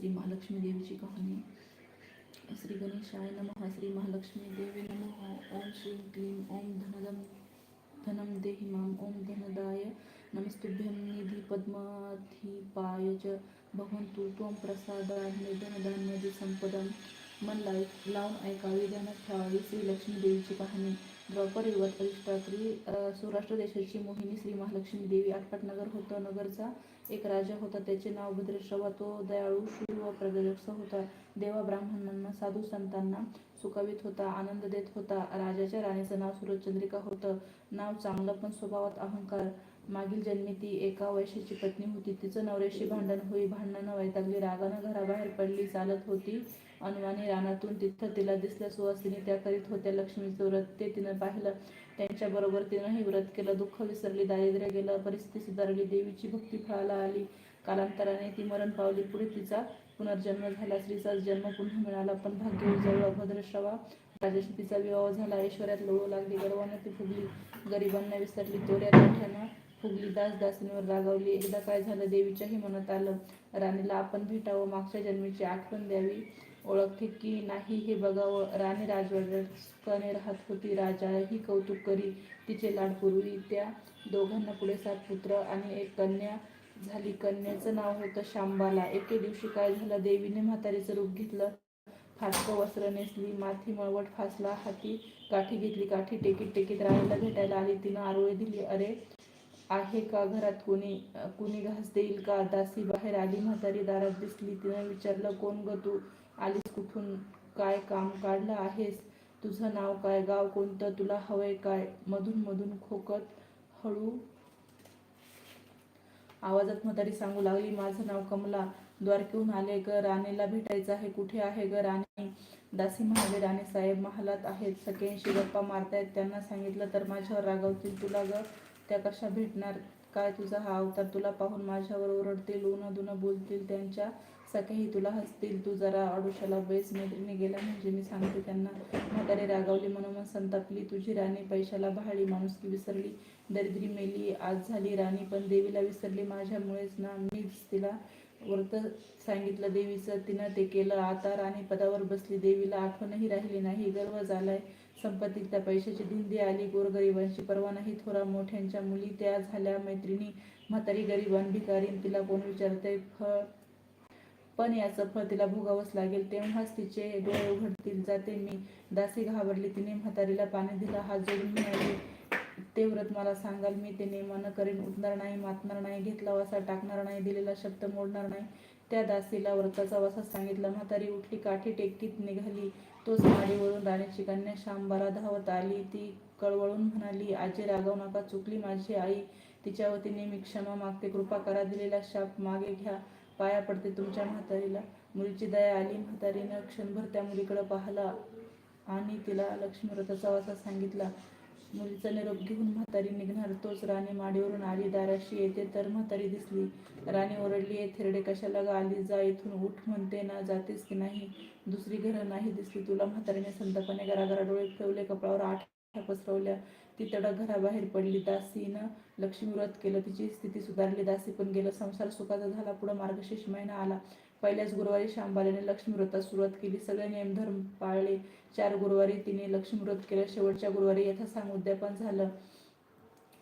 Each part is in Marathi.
श्री महालक्ष्मी देवीची कहाणी. श्री गणेशाय नमः श्री महालक्ष्मी देवी नमः ओम श्रीं क्लीं ओम धनदं धनं देहि माम ओम धनदाय नमस्तुभ्यं निधि पद्माधिपाय च भवन्तु त्वं प्रसादाय धनधान्यदि संपदं मन लाव लावून ऐकावी ध्यानात ठेवावी श्री लक्ष्मी देवीची कहाणी। द्रौपद युगात अधिष्ठात्री सौराष्ट्र देशाची मोहिनी श्री महालक्ष्मी देवी आटपाटनगर होतं नगरचा एक राजा होता. त्याचे नाव भद्रेश्रवा तो दयाळू शूर व प्रगल्भ होता. देवा ब्राह्मणांना साधू संतांना सुखावित होता आनंद देत होता. राजाच्या राणीचं नाव सूरजचंद्रिका होतं. नाव चांगलं पण स्वभावात अहंकार. मागील जन्मी ती एका वैश्याची पत्नी होती. तिचं नवऱ्याशी भांडण होई भांडणानं वैतागली. रागानं घराबाहेर पडली चालत होती. अनुमाने रानातून तिथं तिला दिसल्या सुवासिनी त्या करीत होत्या लक्ष्मीचं व्रत. ते तिनं पाहिलं. त्यांच्याबरोबर तिनंही व्रत केलं. दुःख विसरली दारिद्र्य गेलं परिस्थिती सुधारली देवीची भक्ती फळाला आली. कालांतराने ती मरण पावली. पुढे तिचा पुनर्जन्म झाला. स्त्रीचा जन्म पुन्हा मिळाला. पण भाग्य उजळलं. भद्रश्रवा राजाशी तिचा विवाह झाला. ऐश्वर्यात लोळू लागली. गर्वाने ती फुगली. गरिबांना विसरली. तोऱ्या लाठ्यानं फुगली. दास दासींवर रागावली. एकदा काय झालं? देवीच्याही मनात आलं. राणीला आपण भेटावं. मागच्या जन्मीची आठवण द्यावी. ओळखते की नाही हे बघावं. राणी राजवाड्यात राहत होती. राजाही कौतुक करी तिचे लाड त्या दोघांना पुढे सात पुत्र आणि एक कन्या झाली. कन्याचं नाव होतं शांबाला. एके दिवशी काय झालं? देवीने म्हातारीचं रूप घेतलं. फाटकं वस्त्र नेसली. माथी मळवट फासला. हाती काठी घेतली. काठी टेकीत टेकीत राणीला भेटायला आली. तिनं आरोळी दिली. अरे आहे का घरात कुणी? कुणी घास देईल का? दासी बाहेर आली. म्हातारी दारात दिसली. तिनं विचारलं कोण ग तू? आलीस कुठून? काय काम काढलं आहेस? तुझं नाव काय? गाव कोणतं? तुला हवंय काय? मधून मधून खोकत हळू आवाजात म्हातारी सांगू लागली माझं नाव कमला. द्वारकेहून आले ग राणीला भेटायचं आहे. कुठे आहे ग राणी? दासी म्हणाले राणे साहेब महालात आहेत. सगळ्यांशी गप्पा मारतायत. त्यांना सांगितलं तर माझ्यावर रागावतील तुला ग त्या कशा भेटणार? काय तुझा हा अवतार तुला पाहून माझ्यावर ओरडतील उनं दुनं बोलतील त्यांच्या सकाळी तुला हसतील तू जरा अडुशाला बैस मैत्रिणी गेला म्हणजे मी सांगते त्यांना. म्हातारी रागावली मनोमन संतापली तुझी राणी पैशाला भाळी माणुसकी विसरली दरिद्री मेली आज झाली राणी पण देवीला विसरली माझ्यामुळेच ना मीच तिला व्रत सांगितलं देवीचं तिनं ते केलं आता राणी पदावर बसली देवीला आठवणही राहिली नाही गर्व झालाय. संपत्तीत त्या पैशाची धिंदी आली गोरगरिबांची परवा नाही थोरा मोठ्यांच्या मुली त्या झाल्या मैत्रिणी म्हातारी गरिबान भिकारी तिला कोण विचारते फळ पण याचं फळ तिला भोगावंच लागेल. तेव्हाच तिचे डोळे उघडतील. जाते मी. दासी घाबरली. तिने म्हातारीला पाणी दिला. हात जोडून म्हणाली ते व्रत मला सांगाल मी ते नेमानं करीन. उठणार नाही मातणार नाही घेतला वासा टाकणार नाही दिलेला शब्द मोडणार नाही. त्या दासीला व्रताचा वासा सांगितला. म्हातारी उठली काठी टेकीत निघाली. तोच माडीवरून राणीची कन्या शांबारा धावत आली. ती कळवळून म्हणाली आजी रागवू नका. चुकली माझी आई. तिच्या वतीने मी क्षमा मागते. कृपा करा. दिलेला शाप मागे घ्या. पाया पडते तुमच्या म्हातारीला. मुलीची दया आली म्हातारीनं क्षणभर त्या मुलीकडे पाहिला आणि तिला लक्ष्मीव्रताचा वासा सांगितला. मुलीचा निरोप घेऊन म्हातारी निघणार तोच राणी माडीवरून आली. दाराशी येते तर म्हातारी दिसली. राणी ओरडली आहे थेरडे कशाला गा आली जा इथून उठ म्हणते. ना जातेस की नाही? दुसरी घरं नाही दिसली तुला? म्हातारीने संतपणे घराघरा डोळे ठेवले कपाळावर आठ पसरवल्या ती तडक घराबाहेर पडली. दासीनं लक्ष्मी व्रत केलं. तिची स्थिती सुधारली. दासी पण गेलं. संसार सुखाचा झाला. पुढं मार्गशीर्ष महिना आला. पहिल्याच गुरुवारी शांबालेने लक्ष्मी व्रतात सुरुवात केली. सगळे नियम धर्म पाळले. चार गुरुवारी तिने लक्ष्मी व्रत केलं. शेवटच्या गुरुवारी यथासांग उद्यापन झालं.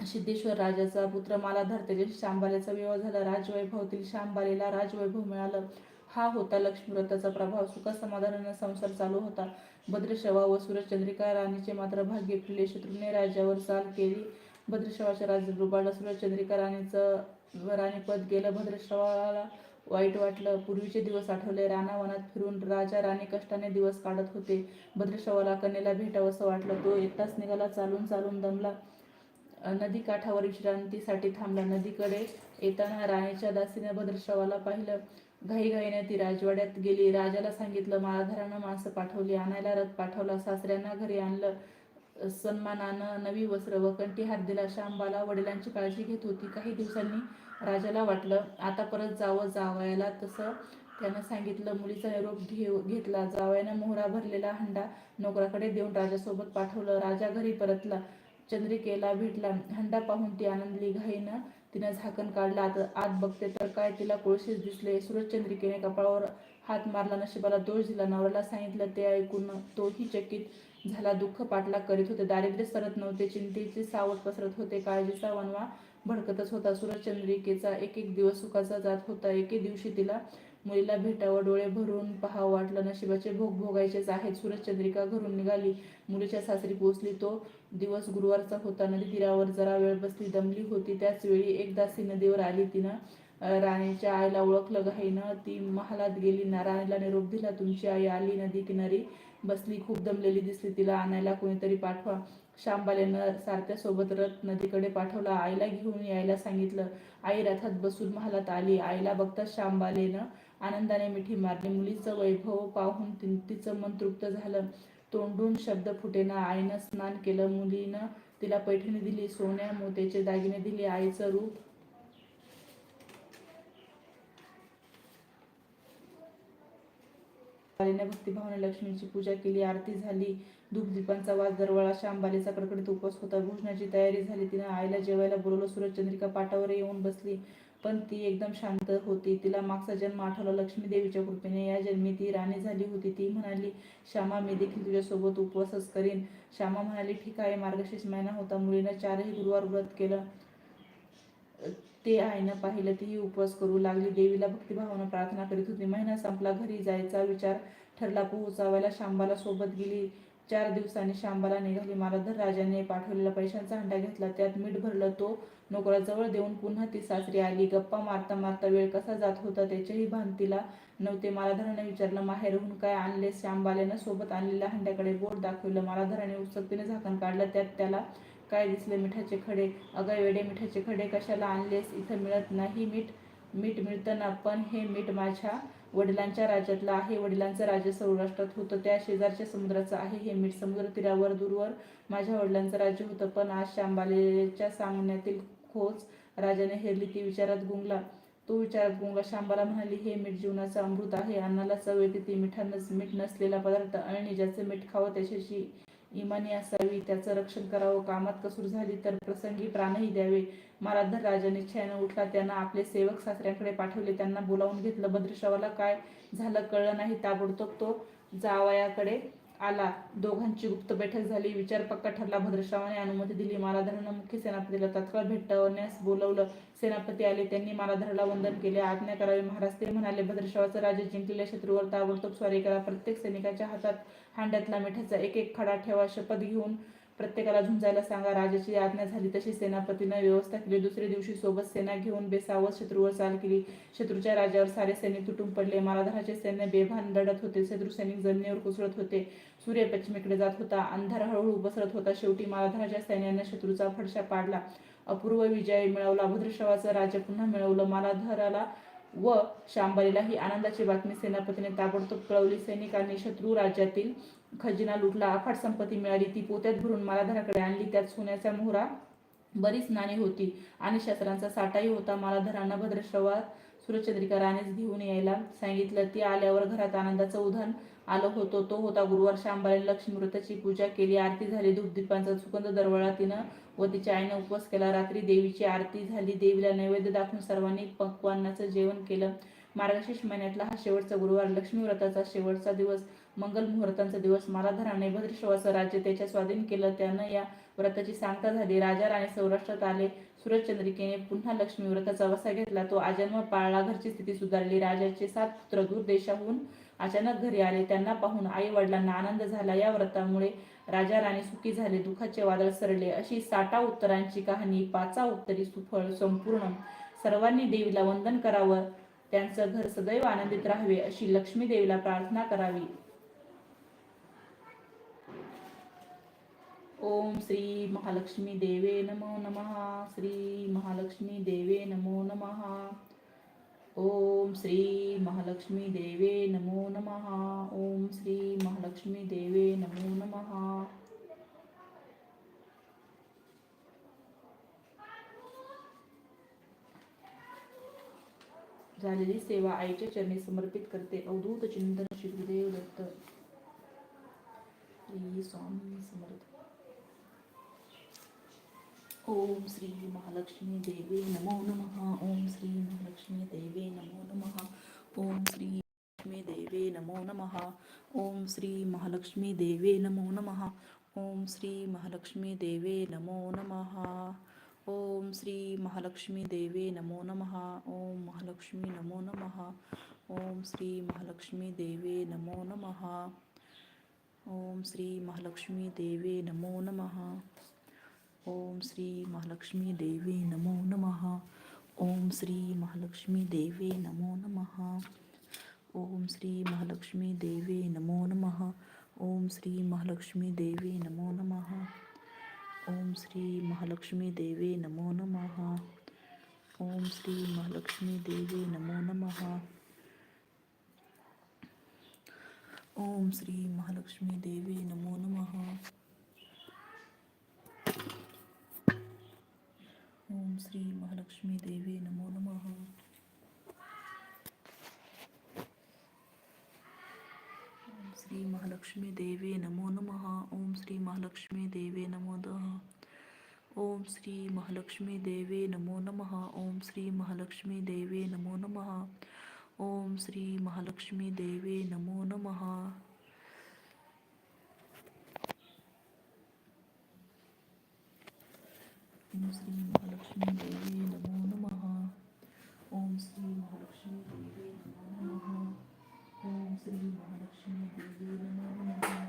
सिद्धेश्वर राजाचा पुत्र मालाधार. त्याच्या शांबालेचा विवाह झाला. राजवैभवतील शांबालेला राजवैभव मिळालं. हा होता लक्ष्मी व्रताचा प्रभाव. सुख समाधानानं संसार चालू होता. भद्रशवा व सूर्यचंद्रिका राणीचे मात्र भाग्य फिरले शत्रूने राजावर चाल केली. भद्रशवाच्या राज्यात रुबाडला सूरजचंद्रिका राणीचं राणीपद गेलं. भद्रश्रवाला वाईट वाटलं. पूर्वीचे दिवस आठवले. रानावनात फिरून राजा राणी कष्टाने दिवस काढत होते. भद्रशवाला कन्येला भेटावंसं वाटलं. तो एकटाच निघाला. चालून चालून दमला. नदी काठावर विश्रांतीसाठी थांबला. नदीकडे येताना राणीच्या दासीने भद्रश्रवाला पाहिलं. घाईघाईने ती राजवाड्यात गेली. राजाला सांगितलं माळाधरानं माणसं पाठवली आणायला रथ पाठवला सासऱ्यांना घरी आणलं. सन्मानानं नवी वस्त्र व कंठीहार दिला शांबाला वडिलांची काळजी घेत होती. काही दिवसांनी राजाला वाटलं आता परत जावं जावयाला तसं त्यानं सांगितलं. मुलीचा निरोप घेऊ घेतला. जावयानं मोहरा भरलेला हंडा नोकराकडे देऊन राजासोबत पाठवलं. राजा घरी परतला. चंद्रिकेला भेटला. हंडा पाहून ती आनंदली घाईनं तिनं झाकण काढलं. आता आत बघते तर काय तिला कोळशीच दिसले. सूरजचंद्रिकेने कपाळावर हात मारला. नशिबाला दोष दिला. नवऱ्याला सांगितलं ते ऐकून तोही चकित झाला. दुःख पाठलाग करीत होते. दारिद्र्य सरत नव्हते. चिंतेचे सावट पसरत होते. काळजीचा वनवा भडकतच होता. सूरजचंद्रिकेचा एक एक दिवस सुखाचा जात होता. एके दिवशी तिला मुलीला भेटावं डोळे भरून पहावं वाटलं. नशिबाचे भोग भोगायचेच आहेत. सूरजचंद्रिका घरून निघाली. मुलीच्या सासरी पोहोचली. तो दिवस गुरुवारचा होता. नदी तीरावर जरा वेळ बसली. दमली होती. त्याच वेळी एक दासी नदीवर आली. तिनं राणीच्या आईला ओळखलं घाईनं. ती महालात गेली. ना राणीला निरोप दिला. तुमची आई आली नदी किनारी. बसली. खूप दमलेली दिसली. तिला आणायला कोणीतरी पाठवा. शांबालेनं सारथ्यासोबत रथ नदीकडे पाठवला. आईला घेऊन यायला सांगितलं. आई रथात बसून महालात आली. आईला बघताच शांबालेनं आनंदाने मिठी मारली. मुलीचं वैभव पाहून तिचं मन तृप्त झालं. तोंडून शब्द फुटेना. आईनं स्नान केलं. मुलीनं तिला पैठणी दिली. सोन्या मोत्याचे दागिने दिले. आईचं रूप भक्तिभावाने लक्ष्मीची पूजा केली. आरती झाली. दीपांचा वास दरवळा. शांबालीचा कडकडीत उपवास होता. भोजनाची तयारी झाली. तिनं आईला जेवायला बोलवलं. सूरजचंद्रिका पाटावर येऊन बसली. पण ती एकदम शांत होती. तिला मागचा जन्म आठवला लक्ष्मी देवीच्या कृपेने. या जन्मी ती राणी झाली होती. ती म्हणाली श्यामा मी देखील तुझ्यासोबत उपवासच करीन. श्यामा म्हणाली ठीक आहे मार्गशीर्ष महिना होता. मुलीनं चारही गुरुवार व्रत केलं. ते आईनं पाहिलं तीही उपवास करू लागली. देवीला भक्तिभावानं प्रार्थना करीत होती. महिना संपला घरी जायचा विचार ठरला. पोहोचावायला शांबाला सोबत गेली. चार दिवसांनी शांबाला निघाली. मालाधर राजाने पाठवलेला पैशांचा हंडा घेतला. त्यात मीठ भरलं. तो नोकराजवळ देऊन पुन्हा ती सासरी आली. गप्पा मारता मारता वेळ कसा जात होता त्याचेही भान तिला नव्हते. मालाधराने विचारलं माहेरहून काय आणले? श्यामबालेनं सोबत आणलेल्या हंड्याकडे बोट दाखवलं. मालाधराने उत्सुकतेने झाकण काढलं. त्यात त्याला काय दिसले? मिठाचे खडे. अगं वेडे मिठाचे खडे कशाला आणलेस? इथं मिळत नाही मीठ. मीठ मिळतं ना पण हे मीठ माझ्या वडिलांच्या राज्यातलं आहे. वडिलांचं राज्य सौराष्ट्रात होतं. त्या शेजारच्या समुद्राचं आहे. हे मीठ समुद्र तीरावर दूरवर माझ्या वडिलांचं राज्य होतं. पण आज शांबालेच्या सामन्यातील खोच राजाने हेरली. ती विचारात गुंगला. तो विचारात गुंगला शांबाला म्हणाली हे मीठ जीवनाचं अमृत आहे. अन्नाला चव येते. ती मिठानच मीठ नसलेला पदार्थ आणि ज्याचं मीठ खावं त्याच्याशी इमानी असावी त्याचं रक्षण करावं कामात कसूर झाली तर प्रसंगी प्राणही द्यावे. माराधर राजाने छायानं उठला त्यांना आपले सेवक सासऱ्यांकडे पाठवले त्यांना बोलावून घेतलं भद्रेश्वराला काय झालं कळलं नाही ताबडतोब तो जावयाकडे आला. दोघांची गुप्त बैठक झाली. विचार पक्का ठरला. भद्रश्रावाने अनुमती दिली. मालाधरानं मुख्य सेनापतीला तत्काळ भेटवण्यास बोलवलं. सेनापती आले. त्यांनी मालाधराला वंदन केले. आज्ञा करावी. महाराज ते म्हणाले भद्रश्रावाचं राज्य जिंकलेल्या शत्रूवर ताबडतोब स्वारी करा. प्रत्येक सैनिकाच्या हातात हांड्यातला मिठाचा एक एक खडा ठेवा. शपथ घेऊन प्रत्येकाला झुंजायला सांगा राजाची आज्ञा झाली तशी सेनापतीनं व्यवस्था केली. दुसऱ्या दिवशी सोबत सेना घेऊन बेसावत शत्रूवर चाल केली. शत्रूच्या राजावर सारे सैनिक तुटून पडले. मालाधराचे सैन्य बेभान लढत होते. शत्रू सैनिक जमिनीवर कोसळत होते. सूर्य पश्चिमेकडे जात होता. अंधार हळूहळू पसरत होता. शेवटी मालाधराच्या सैन्याने शत्रूचा फडशा पाडला. अपूर्व विजय मिळवला. भद्रशवाचं राज्य पुन्हा मिळवलं. मालाधराला व शांबालीलाही आनंदाची बातमी सेनापतीने ताबडतोब कळवली. सैनिकांनी शत्रू राज्यातील खजिना लुटला अफाट संपत्ती मिळाली ती पोत्यात भरून मालाधराकडे आणली त्यात सोन्याचा मोहरा बरीच नाणी होती आणि शस्त्रांचा साठाही होता. मालाधरांना भद्रश्रवा सूर्यचंद्रिका राणीच घेऊन यायला सांगितलं. ती आल्यावर घरात आनंदाचं उधाण आलं होतं. तो होता गुरुवार शांबाने लक्ष्मी व्रताची पूजा केली. आरती झाली. धूपदीपांचा सुगंध दरवळा तिनं व तिच्या आईनं उपवास केला. रात्री देवीची आरती झाली. देवीला नैवेद्य दाखवून सर्वांनी पक्वान्नाचं जेवण केलं. मार्गशीर्ष महिन्यातला हा शेवटचा गुरुवार. लक्ष्मी व्रताचा शेवटचा दिवस मंगल मुहूर्तांचा दिवस मालाधराने भद्रश्रवाचं राज्य त्याच्या स्वाधीन केलं. त्यानं या व्रताची सांगता झाली. राजा राणी सौराष्ट्रात आले. सूरजचंद्रिकेने पुन्हा लक्ष्मी व्रताचा वसा घेतला. तो आजन्म पाळला. घरची स्थिती सुधारली. राजाचे सात पुत्र दूर देशाहून अचानक घरी आले. त्यांना पाहून आई वडिलांना आनंद झाला. या व्रतामुळे राजा राणी सुखी झाले. दुःखाचे वादळ सरले. अशी साठा उत्तरांची कहाणी पाचा उत्तरी सुफळ संपूर्ण. सर्वांनी देवीला वंदन करावं. त्यांचं घर सदैव आनंदित राहावे अशी लक्ष्मी देवीला प्रार्थना करावी. ओम श्री महालक्ष्मी देवे नमो नमः श्री महालक्ष्मी देवे नमो नमः। ओम श्री महालक्ष्मी देवे नमो नमः ओम श्री महालक्ष्मी देवे नमो नमः। झालेली सेवा आईच्या चरणी समर्पित करते. अवधूत चिंतन श्री गुरुदेव दत्त. श्री स्वामी समर्थ. ओम श्री महालक्ष्मी देवे नमो नमः ओम श्री महालक्ष्मी देवे नमो नमः ओम श्री लक्ष्मी देवे नमो नमः ओम श्री महालक्ष्मी देवे नमो नमः ओम श्री महालक्ष्मी देवे नमो नमः ओम श्री महालक्ष्मी देवे नमो नमः ओम महालक्ष्मी नमो नमः ओम श्री महालक्ष्मी देवे नमो नमः ओम श्री महालक्ष्मी देवे नमो नमः। ओम श्री महालक्ष्मी देवे नमो नमः। ओम श्री महालक्ष्मी देवे नमो नमः। ओम श्री महालक्ष्मी देवे नमो नमः। ओम श्री महालक्ष्मी देवे नमो नमः। ओम श्री महालक्ष्मी देवे नमो नमः। ओम श्री महालक्ष्मी देवे नमो नमः। ओम श्री महालक्ष्मी देवे नमो नमः। ओम श्री महालक्ष्मी देवी नमो नमः। ओम श्री महालक्ष्मी देवी नमो नमः। ओम श्री महालक्ष्मी देवी नमो नमः। ओम श्री महालक्ष्मी देवी नमो नमः। ओम श्री महालक्ष्मी देवी नमो नमः। ओम श्री महालक्ष्मी देवी नमो नमः। ओम श्री महालक्ष्मी देवी नमो नमः ओम श्री महालक्ष्मी देवी नमो नमः ओम श्री महालक्ष्मी देवी नमो नमः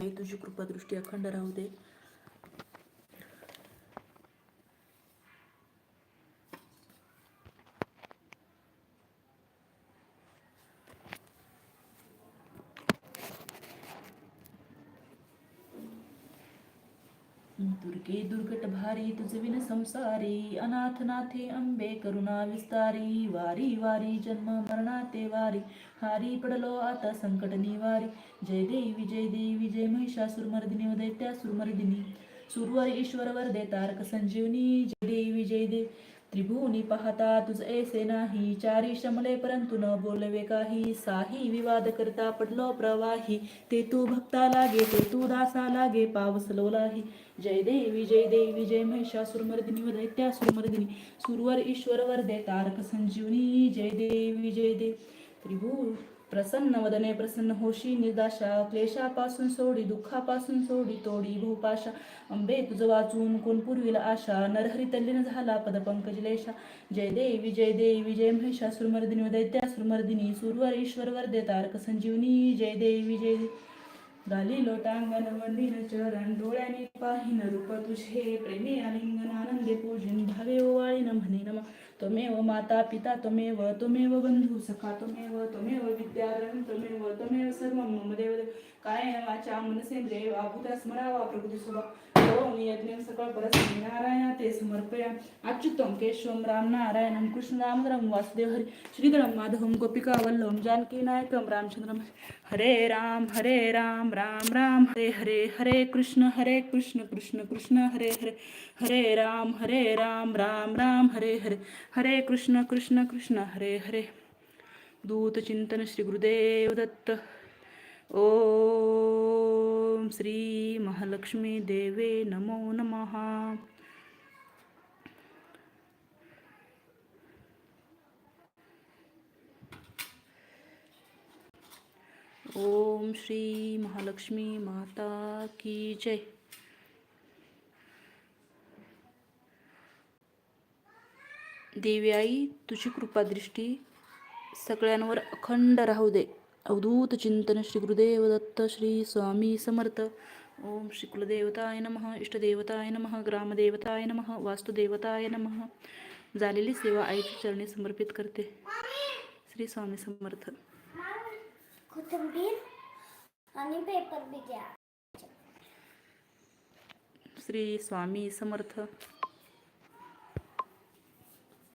नाही तुझी कृपादृष्टी अखंड राहू दे. दुर्गे दुर्गट भारी तुझ विन संसारी अनाथ नाथे अंबे करुणा विस्तारी वारी वारी जन्म मरणाते वारी हारी पडलो आता संकट निवारी. जय देवी जय देवी जय महिषासुरमर्दिनी व दैत्यासुरमर्दिनी सुरवर ईश्वर वरदे तारक संजीवनी जय देवी जय दे। त्रिभुवनी पाहता तुझ ऐसे नाही चारी शमले परंतु न बोलवे काही। साही विवाद करता पडलो प्रवाही ते तू भक्ता लागे ते तू दासा लागे पावसलो लाही जय देवी जय देवी जय महिषासुरमर्दिनी व दैत्यासुरमर्दिनी सुरवर ईश्वर वर दे तारक संजीवनी जय देवी जय दे। त्रिभुव प्रसन्न वदने प्रसन्न होशी निर्दाशा क्लेशापासून सोडी दुःखापासून सोडी तोडी भोपाशा अंबे तुझ वाचून कोण पुरविल आशा? नरहरी तल्लीन झाला पदपंकज लेशा. जय देवी जय देवी जय महिषासुरमर्दिनी व दैत्यासुरमर्दिनी सुरवर ईश्वर वर्दे तारक संजीवनी. जय देवी जय देवी गाली लोटांगण वंदिन चरण डोळ्याने पाहिन रूप तुझे प्रेमी आलिंगन आनंदे पूजन भावे ओवाळीन म्हणे नमा. त्वमेव माता पिता त्वमेव त्वमेव बंधू सखा त्वमेव त्वमेव विद्याधरं त्वमेव त्वमेव सर्वं मम देव कायेन वाचा मनसेंद्रिय वाभूता स्मरावा प्रकृती स्वभा हो, यज्ञं सकळ परस्मै नारायण ते समर्पया. अच्युतं केशवं राम नारायणं कृष्ण दामोदरं वासुदेव हरि. श्रीधरं माधवं गोपिका वल्लभं जानकी नायकं रामचंद्रं हरे राम हरे राम राम राम. हरे हरे हरे कृष्ण हरे कृष्ण कृष्ण कृष्ण हरे हरे. हरे राम हरे राम राम राम हरे हरे. हरे कृष्ण कृष्ण कृष्ण हरे हरे. दूतचिंतन श्री गुरुदेव दत्त ओम श्री महालक्ष्मी देवे नमो नमः। ओम श्री महालक्ष्मी माता की जय। देवी आई तुझी कृपादृष्टी सगळ्यांवर अखंड राहू दे. अवधूत चिंतन श्री गुरुदेव दत्त श्री स्वामी समर्थ. ओम श्री कुलदेवताय नमः इष्टदेवताय नमः ग्रामदेवताय नमः वास्तुदेवताय नमः. झालेली सेवा आईच्या चरणी समर्पित करते. श्री स्वामी समर्थ. कोथिंबीर आणि पेपर बी श्री स्वामी समर्थ.